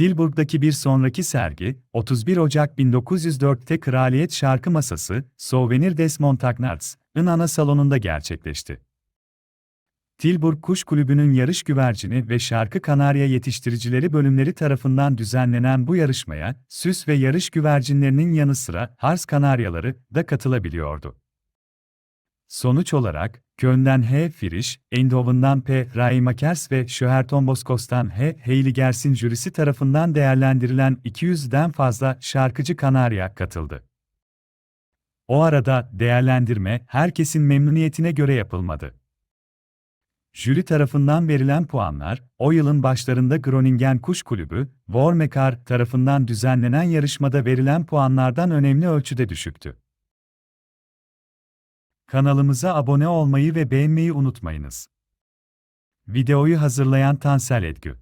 Tilburg'daki bir sonraki sergi, 31 Ocak 1904'te Kraliyet Şarkı Masası, Souvenir des Montagnards'ın ana salonunda gerçekleşti. Tilburg Kuş Kulübü'nün yarış güvercini ve şarkı kanarya yetiştiricileri bölümleri tarafından düzenlenen bu yarışmaya, süs ve yarış güvercinlerinin yanı sıra Hars kanaryaları da katılabiliyordu. Sonuç olarak, Köln'den H. Frisch, Eindhoven'dan P. Raimakers ve Schöhertonboskos'tan H. Heiligersin jürisi tarafından değerlendirilen 200'den fazla şarkıcı kanarya katıldı. O arada değerlendirme herkesin memnuniyetine göre yapılmadı. Jüri tarafından verilen puanlar, o yılın başlarında Groningen Kuş Kulübü, Wormekar tarafından düzenlenen yarışmada verilen puanlardan önemli ölçüde düşüktü. Kanalımıza abone olmayı ve beğenmeyi unutmayınız. Videoyu hazırlayan Tansel Edgü